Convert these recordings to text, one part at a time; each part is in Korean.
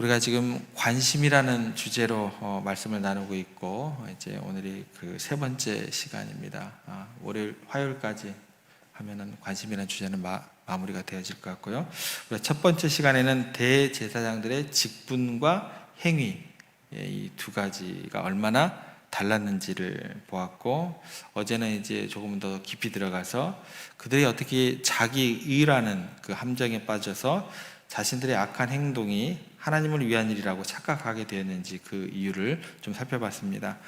우리가 지금 관심이라는 주제로 어, 말씀을 나누고 있고 이제 오늘이 그 세 번째 시간입니다. 아, 월요일 화요일까지 하면은 관심이라는 주제는 마, 마무리가 되어질 것 같고요. 우리가 첫 번째 시간에는 대제사장들의 직분과 행위 예, 이두 가지가 얼마나 달랐는지를 보았고 어제는 이제 조금 더 깊이 들어가서 그들이 어떻게 자기 의라는 그 함정에 빠져서 자신들의 악한 행동이 하나님을 위한 일이라고 착각하게 되었는지 그 이유를 좀 살펴봤습니다.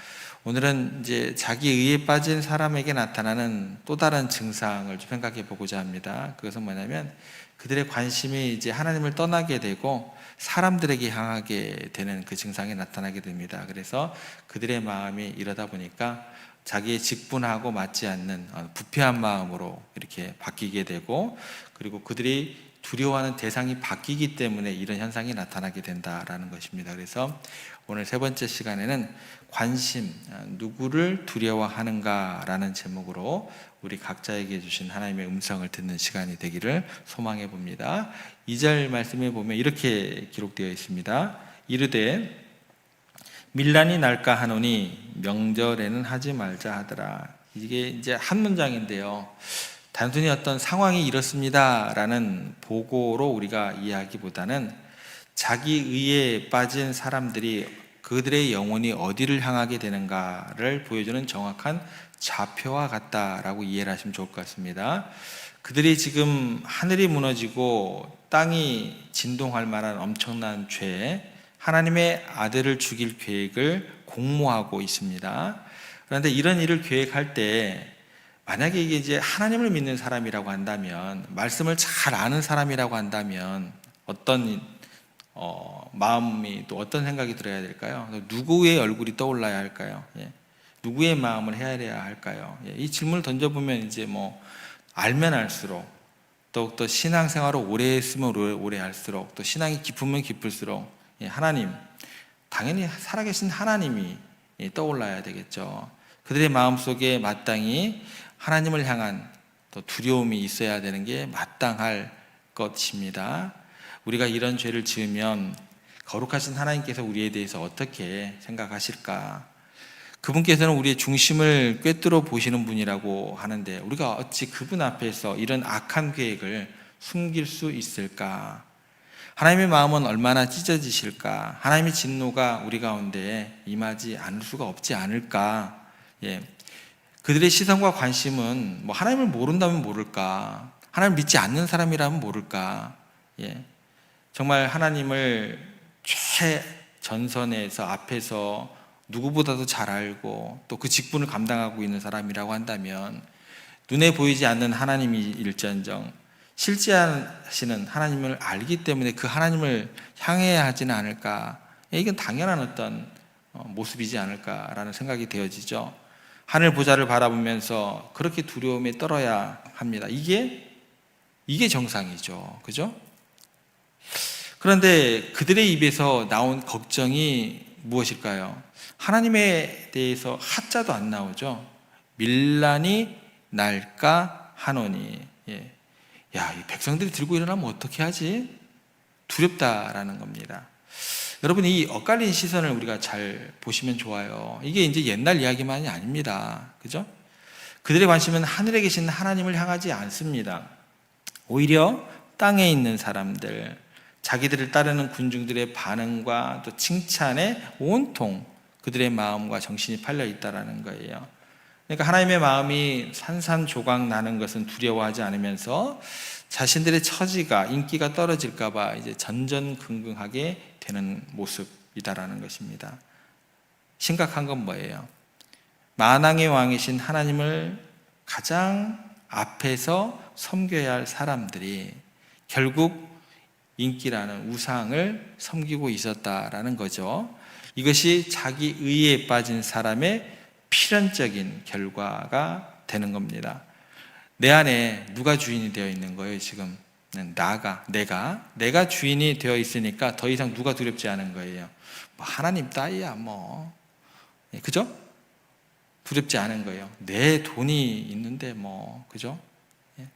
오늘은 이제 자기 의에 빠진 사람에게 나타나는 또 다른 증상을 좀 생각해 보고자 합니다. 그것은 뭐냐면 그들의 관심이 이제 하나님을 떠나게 되고 사람들에게 향하게 되는 그 증상이 나타나게 됩니다. 그래서 그들의 마음이 이러다 보니까 자기의 직분하고 맞지 않는 어, 부패한 마음으로 이렇게 바뀌게 되고 그리고 그들이 두려워하는 대상이 바뀌기 때문에 이런 현상이 나타나게 된다라는 것입니다. 그래서 오늘 세 번째 시간에는 관심, 어, 누구를 두려워하는가라는 제목으로 우리 각자에게 주신 하나님의 음성을 듣는 시간이 되기를 소망해 봅니다. 2절 말씀에 보면 이렇게 기록되어 있습니다. 이르되 밀란이 날까 하노니 명절에는 하지 말자 하더라. 이게 이제 한 문장인데요. 단순히 어떤 상황이 이렇습니다라는 보고로 우리가 이해하기보다는 자기 의에 빠진 사람들이 그들의 영혼이 어디를 향하게 되는가를 보여주는 정확한 좌표와 같다라고 이해를 하시면 좋을 것 같습니다. 그들이 지금 하늘이 무너지고 땅이 진동할 만한 엄청난 죄, 하나님의 아들을 죽일 계획을 공모하고 있습니다. 그런데 이런 일을 계획할 때 만약에 이게 이제 하나님을 믿는 사람이라고 한다면 말씀을 잘 아는 사람이라고 한다면 어떤 어, 마음이 또 어떤 생각이 들어야 될까요? 누구의 얼굴이 떠올라야 할까요? 예. 누구의 마음을 헤아려야 할까요? 예. 이 질문을 던져보면 이제 뭐 알면 알수록 더욱더 신앙생활을 오래 했으면 오래, 할수록 또 신앙이 깊으면 깊을수록 예, 하나님 당연히 살아계신 하나님이 예, 떠올라야 되겠죠. 그들의 마음 속에 마땅히 하나님을 향한 또 두려움이 있어야 되는 게 마땅할 것입니다. 우리가 이런 죄를 지으면 거룩하신 하나님께서 우리에 대해서 어떻게 생각하실까? 그분께서는 우리의 중심을 꿰뚫어 보시는 분이라고 하는데 우리가 어찌 그분 앞에서 이런 악한 계획을 숨길 수 있을까? 하나님의 마음은 얼마나 찢어지실까? 하나님의 진노가 우리 가운데 임하지 않을 수가 없지 않을까? 예. 그들의 시선과 관심은 뭐 하나님을 모른다면 모를까? 하나님 믿지 않는 사람이라면 모를까? 예. 정말 하나님을 최전선에서 앞에서 누구보다도 잘 알고 또 그 직분을 감당하고 있는 사람이라고 한다면 눈에 보이지 않는 하나님이 일전정 실제하시는 하나님을 알기 때문에 그 하나님을 향해야 하지는 않을까? 예, 이건 당연한 어떤 어, 모습이지 않을까라는 생각이 되어지죠. 하늘 보좌를 바라보면서 그렇게 두려움에 떨어야 합니다. 이게 이게 정상이죠. 그죠? 그런데 그들의 입에서 나온 걱정이 무엇일까요? 하나님에 대해서 하자도 안 나오죠. 밀란이 날까 하노니. 예. 야, 이 백성들이 들고 일어나면 어떻게 하지? 두렵다라는 겁니다. 여러분, 이 엇갈린 시선을 우리가 잘 보시면 좋아요. 이게 이제 옛날 이야기만이 아닙니다. 그죠? 그들의 관심은 하늘에 계신 하나님을 향하지 않습니다. 오히려 땅에 있는 사람들, 자기들을 따르는 군중들의 반응과 또 칭찬에 온통 그들의 마음과 정신이 팔려 있다라는 거예요. 그러니까 하나님의 마음이 산산조각 나는 것은 두려워하지 않으면서 자신들의 처지가 인기가 떨어질까봐 이제 전전긍긍하게 되는 모습이다라는 것입니다. 심각한 건 뭐예요? 만왕의 왕이신 하나님을 가장 앞에서 섬겨야 할 사람들이 결국 인기라는 우상을 섬기고 있었다라는 거죠. 이것이 자기 의에 빠진 사람의 필연적인 결과가 되는 겁니다. 내 안에 누가 주인이 되어 있는 거예요, 지금? 나가, 내가. 내가 주인이 되어 있으니까 더 이상 누가 두렵지 않은 거예요. 뭐 하나님 따위야, 뭐. 예, 그죠? 두렵지 않은 거예요. 내 돈이 있는데, 뭐. 그죠? 예.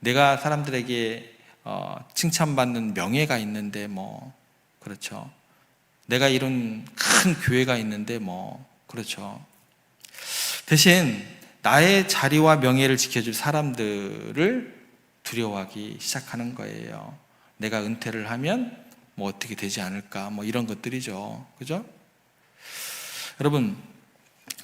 내가 사람들에게 어, 칭찬받는 명예가 있는데, 뭐. 그렇죠. 내가 이런 큰 교회가 있는데 뭐 그렇죠. 대신 나의 자리와 명예를 지켜줄 사람들을 두려워하기 시작하는 거예요. 내가 은퇴를 하면 뭐 어떻게 되지 않을까 뭐 이런 것들이죠. 그죠? 여러분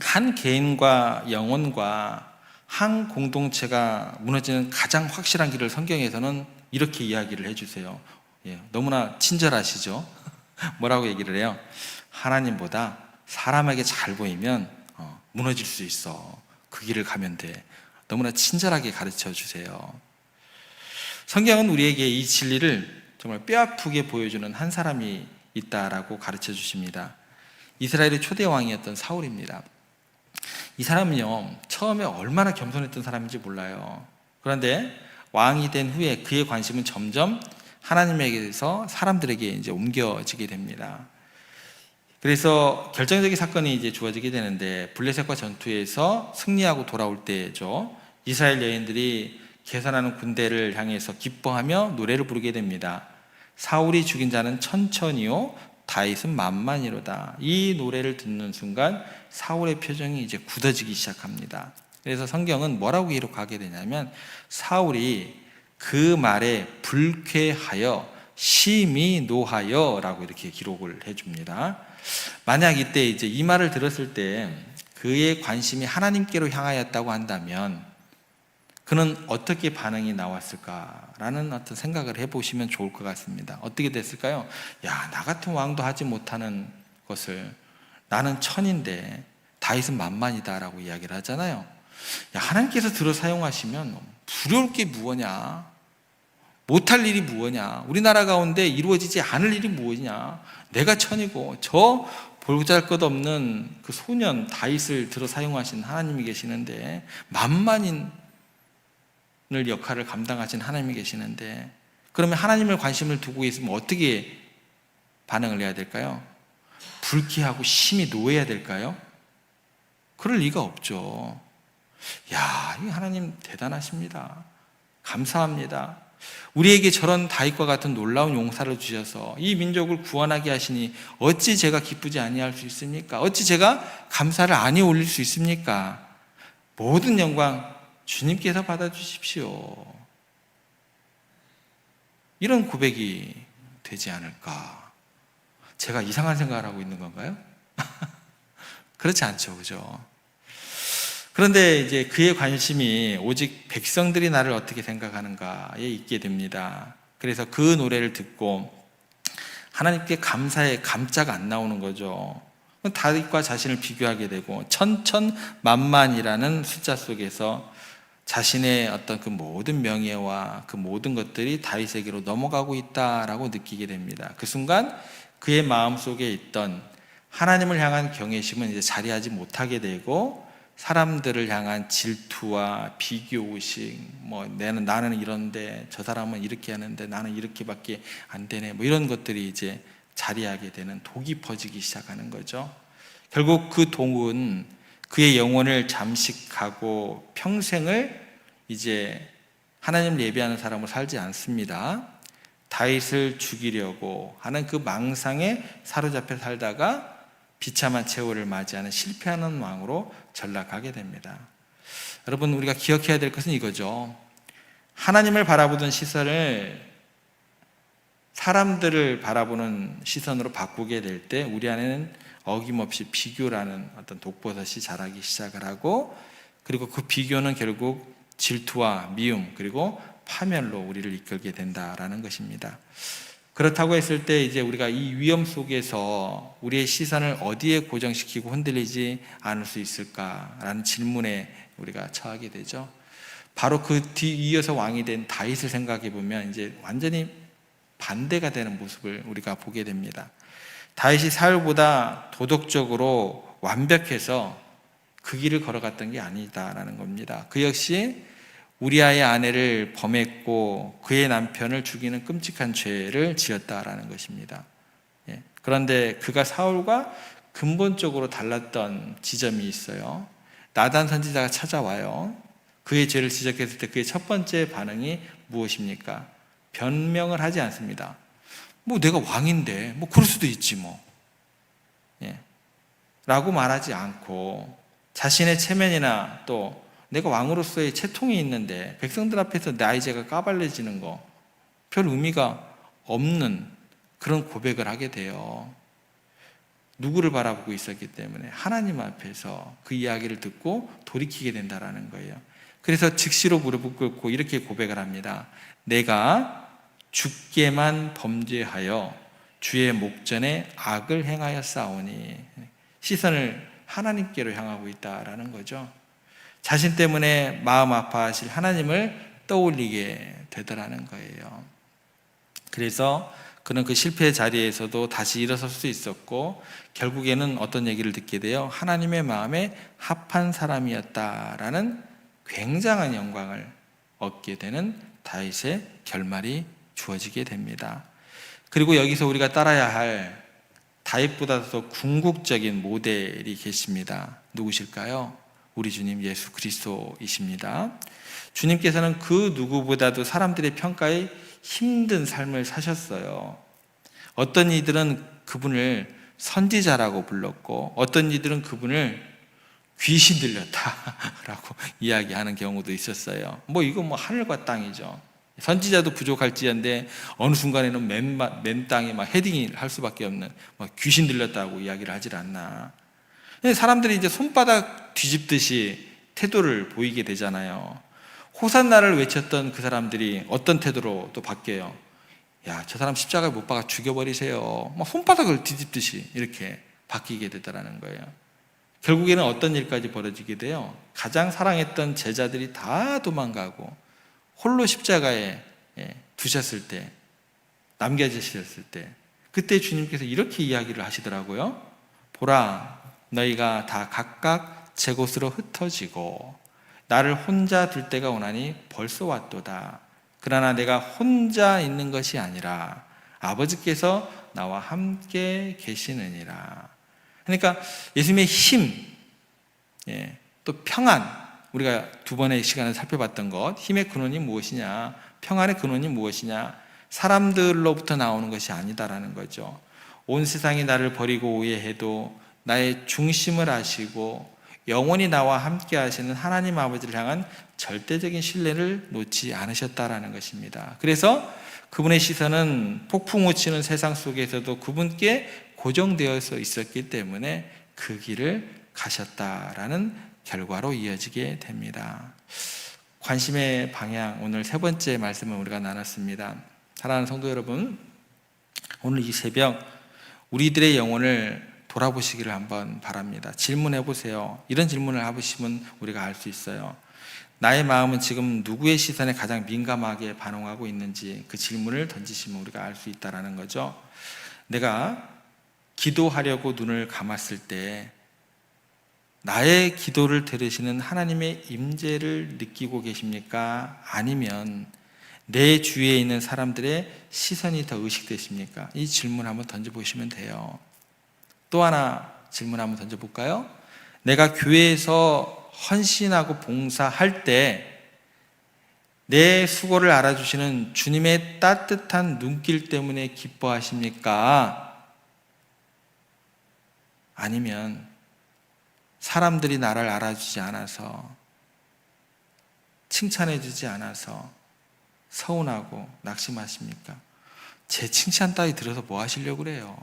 한 개인과 영혼과 한 공동체가 무너지는 가장 확실한 길을 성경에서는 이렇게 이야기를 해주세요. 예, 너무나 친절하시죠? 뭐라고 얘기를 해요? 하나님보다 사람에게 잘 보이면 어, 무너질 수 있어. 그 길을 가면 돼. 너무나 친절하게 가르쳐 주세요. 성경은 우리에게 이 진리를 정말 뼈아프게 보여주는 한 사람이 있다라고 가르쳐 주십니다. 이스라엘의 초대 왕이었던 사울입니다. 이 사람은요, 처음에 얼마나 겸손했던 사람인지 몰라요. 그런데 왕이 된 후에 그의 관심은 점점 하나님에게서 사람들에게 이제 옮겨지게 됩니다. 그래서 결정적인 사건이 이제 주어지게 되는데 블레셋과 전투에서 승리하고 돌아올 때죠. 이스라엘 여인들이 계산하는 군대를 향해서 기뻐하며 노래를 부르게 됩니다. 사울이 죽인 자는 천천히요, 다윗은 만만이로다. 이 노래를 듣는 순간 사울의 표정이 이제 굳어지기 시작합니다. 그래서 성경은 뭐라고 기록하게 되냐면 사울이 그 말에 불쾌하여 심히 노하여라고 이렇게 기록을 해줍니다. 만약 이때 이제 이 말을 들었을 때 그의 관심이 하나님께로 향하였다고 한다면 그는 어떻게 반응이 나왔을까라는 어떤 생각을 해보시면 좋을 것 같습니다. 어떻게 됐을까요? 야, 나 같은 왕도 하지 못하는 것을 나는 천인데 다윗은 만만이다라고 이야기를 하잖아요. 야, 하나님께서 들어 사용하시면 두려울 게 무엇냐? 못할 일이 무엇냐? 우리나라 가운데 이루어지지 않을 일이 무엇이냐? 내가 천이고 저 볼잘 것 없는 그 소년 다윗을 들어 사용하신 하나님이 계시는데 만만인 을 역할을 감당하신 하나님이 계시는데 그러면 하나님을 관심을 두고 있으면 어떻게 반응을 해야 될까요? 불쾌하고 심히 노해야 될까요? 그럴 리가 없죠. 야, 이 하나님 대단하십니다. 감사합니다. 우리에게 저런 다윗과 같은 놀라운 용사를 주셔서 이 민족을 구원하게 하시니 어찌 제가 기쁘지 아니할 수 있습니까? 어찌 제가 감사를 아니 올릴 수 있습니까? 모든 영광 주님께서 받아 주십시오. 이런 고백이 되지 않을까? 제가 이상한 생각을 하고 있는 건가요? 그렇지 않죠, 그죠? 그런데 이제 그의 관심이 오직 백성들이 나를 어떻게 생각하는가에 있게 됩니다. 그래서 그 노래를 듣고 하나님께 감사의 감자가 안 나오는 거죠. 다윗과 자신을 비교하게 되고 천천만만이라는 숫자 속에서 자신의 어떤 그 모든 명예와 그 모든 것들이 다윗에게로 넘어가고 있다라고 느끼게 됩니다. 그 순간 그의 마음 속에 있던 하나님을 향한 경외심은 이제 자리하지 못하게 되고 사람들을 향한 질투와 비교 의식, 뭐 나는 나는 이런데 저 사람은 이렇게 하는데 나는 이렇게밖에 안 되네, 뭐 이런 것들이 이제 자리하게 되는 독이 퍼지기 시작하는 거죠. 결국 그 독은 그의 영혼을 잠식하고 평생을 이제 하나님을 예배하는 사람으로 살지 않습니다. 다윗을 죽이려고 하는 그 망상에 사로잡혀 살다가 비참한 최후를 맞이하는 실패하는 왕으로 전락하게 됩니다. 여러분 우리가 기억해야 될 것은 이거죠. 하나님을 바라보던 시선을 사람들을 바라보는 시선으로 바꾸게 될 때 우리 안에는 어김없이 비교라는 어떤 독버섯이 자라기 시작을 하고 그리고 그 비교는 결국 질투와 미움 그리고 파멸로 우리를 이끌게 된다라는 것입니다. 그렇다고 했을 때 이제 우리가 이 위험 속에서 우리의 시선을 어디에 고정시키고 흔들리지 않을 수 있을까라는 질문에 우리가 처하게 되죠. 바로 그 뒤이어서 왕이 된 다윗을 생각해 보면 이제 완전히 반대가 되는 모습을 우리가 보게 됩니다. 다윗이 사울보다 도덕적으로 완벽해서 그 길을 걸어갔던 게 아니다라는 겁니다. 그 역시 우리아의 아내를 범했고 그의 남편을 죽이는 끔찍한 죄를 지었다라는 것입니다. 예. 그런데 그가 사울과 근본적으로 달랐던 지점이 있어요. 나단 선지자가 찾아와요. 그의 죄를 지적했을 때 그의 첫 번째 반응이 무엇입니까? 변명을 하지 않습니다. 뭐 내가 왕인데 뭐 그럴 수도 있지 뭐. 예. 라고 말하지 않고 자신의 체면이나 또 내가 왕으로서의 채통이 있는데 백성들 앞에서 나의 죄가 까발려지는 거 별 의미가 없는 그런 고백을 하게 돼요. 누구를 바라보고 있었기 때문에 하나님 앞에서 그 이야기를 듣고 돌이키게 된다라는 거예요. 그래서 즉시로 무릎을 꿇고 이렇게 고백을 합니다. 내가 죽게만 범죄하여 주의 목전에 악을 행하여 싸우니 시선을 하나님께로 향하고 있다라는 거죠. 자신 때문에 마음 아파하실 하나님을 떠올리게 되더라는 거예요. 그래서 그는 그 실패의 자리에서도 다시 일어설 수 있었고 결국에는 어떤 얘기를 듣게 돼요. 하나님의 마음에 합한 사람이었다라는 굉장한 영광을 얻게 되는 다윗의 결말이 주어지게 됩니다. 그리고 여기서 우리가 따라야 할 다윗보다 더 궁극적인 모델이 계십니다. 누구실까요? 우리 주님 예수 그리스도이십니다. 주님께서는 그 누구보다도 사람들의 평가에 힘든 삶을 사셨어요. 어떤 이들은 그분을 선지자라고 불렀고, 어떤 이들은 그분을 귀신 들렸다라고 이야기하는 경우도 있었어요. 뭐 이건 뭐 하늘과 땅이죠. 선지자도 부족할지언데 어느 순간에는 맨, 맨 땅에 막 헤딩을 할 수밖에 없는 뭐 귀신 들렸다고 이야기를 하질 않나. 사람들이 이제 손바닥 뒤집듯이 태도를 보이게 되잖아요. 호산나를 외쳤던 그 사람들이 어떤 태도로 또 바뀌어요. 야, 저 사람 십자가에 못 박아 죽여버리세요. 막 손바닥을 뒤집듯이 이렇게 바뀌게 되더라는 거예요. 결국에는 어떤 일까지 벌어지게 돼요? 가장 사랑했던 제자들이 다 도망가고 홀로 십자가에 예, 두셨을 때, 남겨지셨을 때, 그때 주님께서 이렇게 이야기를 하시더라고요. 보라, 너희가 다 각각 제 곳으로 흩어지고 나를 혼자 둘 때가 오나니 벌써 왔도다. 그러나 내가 혼자 있는 것이 아니라 아버지께서 나와 함께 계시느니라. 그러니까 예수님의 힘, 예, 또 평안, 우리가 두 번의 시간을 살펴봤던 것, 힘의 근원이 무엇이냐, 평안의 근원이 무엇이냐, 사람들로부터 나오는 것이 아니다라는 거죠. 온 세상이 나를 버리고 오해해도 나의 중심을 아시고 영원히 나와 함께 하시는 하나님 아버지를 향한 절대적인 신뢰를 놓지 않으셨다라는 것입니다. 그래서 그분의 시선은 폭풍 우 치는 세상 속에서도 그분께 고정되어서 있었기 때문에 그 길을 가셨다라는 결과로 이어지게 됩니다. 관심의 방향 오늘 세 번째 말씀을 우리가 나눴습니다. 사랑하는 성도 여러분, 오늘 이 새벽 우리들의 영혼을 돌아보시기를 한번 바랍니다. 질문해 보세요. 이런 질문을 해보시면 우리가 알 수 있어요. 나의 마음은 지금 누구의 시선에 가장 민감하게 반응하고 있는지 그 질문을 던지시면 우리가 알 수 있다라는 거죠. 내가 기도하려고 눈을 감았을 때 나의 기도를 들으시는 하나님의 임재를 느끼고 계십니까? 아니면 내 주위에 있는 사람들의 시선이 더 의식되십니까? 이 질문 한번 던져 보시면 돼요. 또 하나 질문 한번 던져볼까요? 내가 교회에서 헌신하고 봉사할 때 내 수고를 알아주시는 주님의 따뜻한 눈길 때문에 기뻐하십니까? 아니면 사람들이 나를 알아주지 않아서 칭찬해주지 않아서 서운하고 낙심하십니까? 제 칭찬 따위 들어서 뭐 하시려고 그래요?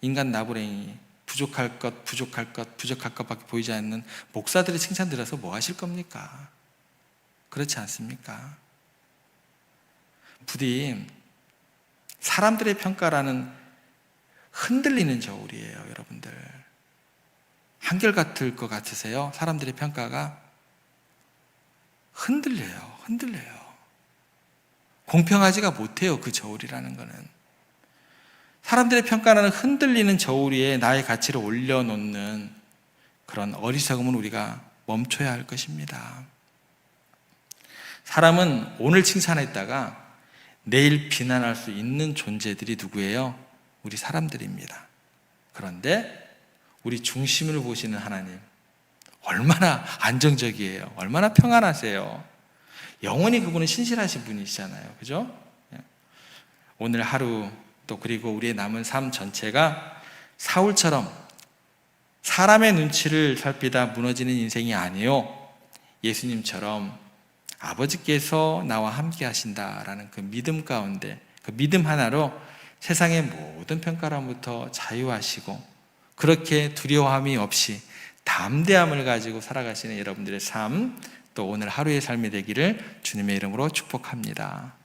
인간 나부랭이 부족할 것, 부족할 것, 부족할 것밖에 보이지 않는 목사들의 칭찬 들어서 뭐 하실 겁니까? 그렇지 않습니까? 부디 사람들의 평가라는 흔들리는 저울이에요, 여러분들. 한결같을 것 같으세요? 사람들의 평가가 흔들려요, 흔들려요. 공평하지가 못해요, 그 저울이라는 거는. 사람들의 평가는 흔들리는 저울 위에 나의 가치를 올려놓는 그런 어리석음은 우리가 멈춰야 할 것입니다. 사람은 오늘 칭찬했다가 내일 비난할 수 있는 존재들이 누구예요? 우리 사람들입니다. 그런데 우리 중심을 보시는 하나님, 얼마나 안정적이에요. 얼마나 평안하세요. 영원히 그분은 신실하신 분이시잖아요. 그죠? 오늘 하루 또 그리고 우리의 남은 삶 전체가 사울처럼 사람의 눈치를 살피다 무너지는 인생이 아니요. 예수님처럼 아버지께서 나와 함께 하신다라는 그 믿음 가운데 그 믿음 하나로 세상의 모든 평가로부터 자유하시고 그렇게 두려움이 없이 담대함을 가지고 살아가시는 여러분들의 삶, 또 오늘 하루의 삶이 되기를 주님의 이름으로 축복합니다.